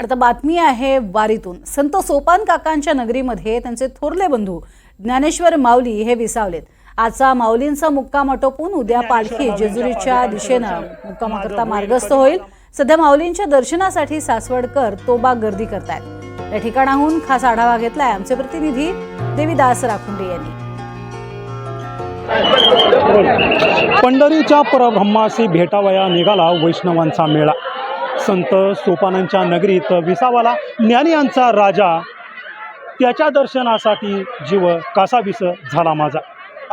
आता बातमी आहे वारीतून. संत सोपान काकांच्या नगरीमध्ये त्यांचे थोरले बंधू ज्ञानेश्वर माऊली हे विसावलेत. आजचा माऊलींचा मुक्काम आटोपून उद्या पालखी जेजुरीच्या दिशेनं मुक्कामाकरता मार्गस्थ होईल. सध्या माऊलींच्या दर्शनासाठी सासवडकर तोबा गर्दी करतायत. या ठिकाणाहून खास आढावा घेतलाय आमचे प्रतिनिधी देवीदास राखुंडे यांनी. पंढरीच्या परब्रह्माशी भेटावया निघाला वैष्णवांचा मेळा. संत सोपानांच्या नगरीत विसावाला ज्ञानी यांचा राजा. त्याच्या दर्शनासाठी जीव कासावीस झाला माझा.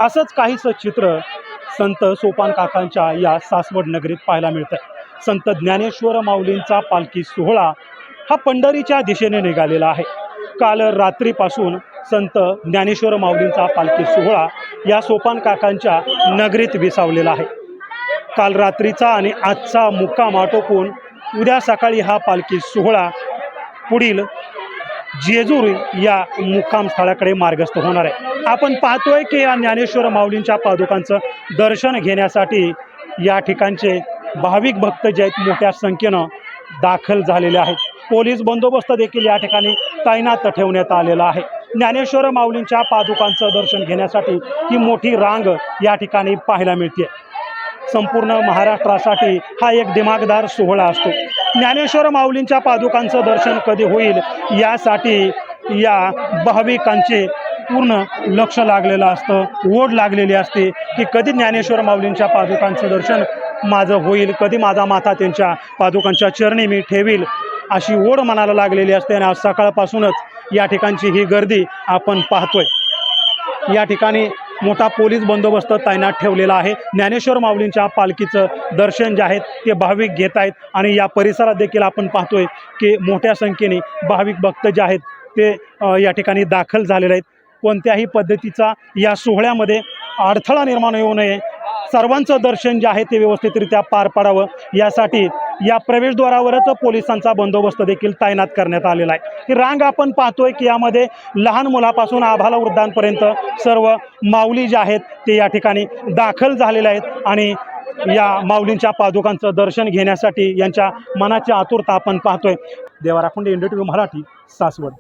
असंच काहीसं चित्र संत सोपान काकांच्या या सासवड नगरीत पाहायला मिळतं संत ज्ञानेश्वर माऊलींचा पालखी सोहळा हा पंढरीच्या दिशेने निघालेला आहे. काल रात्रीपासून संत ज्ञानेश्वर माऊलींचा पालखी सोहळा या सोपान काकांच्या नगरीत विसावलेला आहे. काल रात्रीचा आणि आजचा मुक्काम आटोपून उद्या सकाळी हा पालखी सोहळा पुढील जेजूर या मुक्काम स्थळाकडे मार्गस्थ होणार आहे. आपण पाहतोय की या ज्ञानेश्वर माऊलींच्या पादुकांचं दर्शन घेण्यासाठी या ठिकाणचे भाविक भक्त जे आहेत मोठ्या संख्येनं दाखल झालेले आहेत. पोलीस बंदोबस्त देखील या ठिकाणी तैनात ठेवण्यात आलेला आहे. ज्ञानेश्वर माऊलींच्या पादुकांचं दर्शन घेण्यासाठी ही मोठी रांग या ठिकाणी पाहायला मिळते. संपूर्ण महाराष्ट्रासाठी हा एक दिमागदार सोहळा असतो. ज्ञानेश्वर माऊलींच्या पादुकांचं दर्शन कधी होईल यासाठी या भाविकांचे पूर्ण लक्ष लागलेलं असतं ओढ लागलेली असते की कधी ज्ञानेश्वर माऊलींच्या पादुकांचं दर्शन माझं होईल कधी माझा माथा त्यांच्या पादुकांच्या चरणी मी ठेवील अशी ओढ मनाला लागलेली असते आणि आज सकाळपासूनच या ठिकाणची ही गर्दी आपण पाहतोय. या ठिकाणी मोठा पोलीस बंदोबस्त तैनात ठेवलेला आहे. ज्ञानेश्वर माऊलींच्या पालखीचं दर्शन जे आहेत ते भाविक घेत आहेत. आणि या परिसरात देखील आपण पाहतोय की मोठ्या संख्येने भाविक भक्त जे आहेत ते या ठिकाणी दाखल झालेले आहेत. कोणत्याही पद्धतीचा या सोहळ्यामध्ये अडथळा निर्माण होऊ नये सर्वांचं दर्शन जे आहे ते व्यवस्थितरित्या पार पाडावं. यासाठी या प्रवेशद्वारावरच पोलिसांचा बंदोबस्त देखील तैनात करण्यात आलेला आहे. ही रांग आपण पाहतोय की यामध्ये लहान मुलापासून आभाला वृद्धांपर्यंत सर्व माऊली जे आहेत ते या ठिकाणी दाखल झालेले आहेत आणि या माऊलींच्या पादुकांचं दर्शन घेण्यासाठी यांच्या मनाची आतुरता आपण पाहतोय. Deva Rakhunde India T V Marathi Saswad.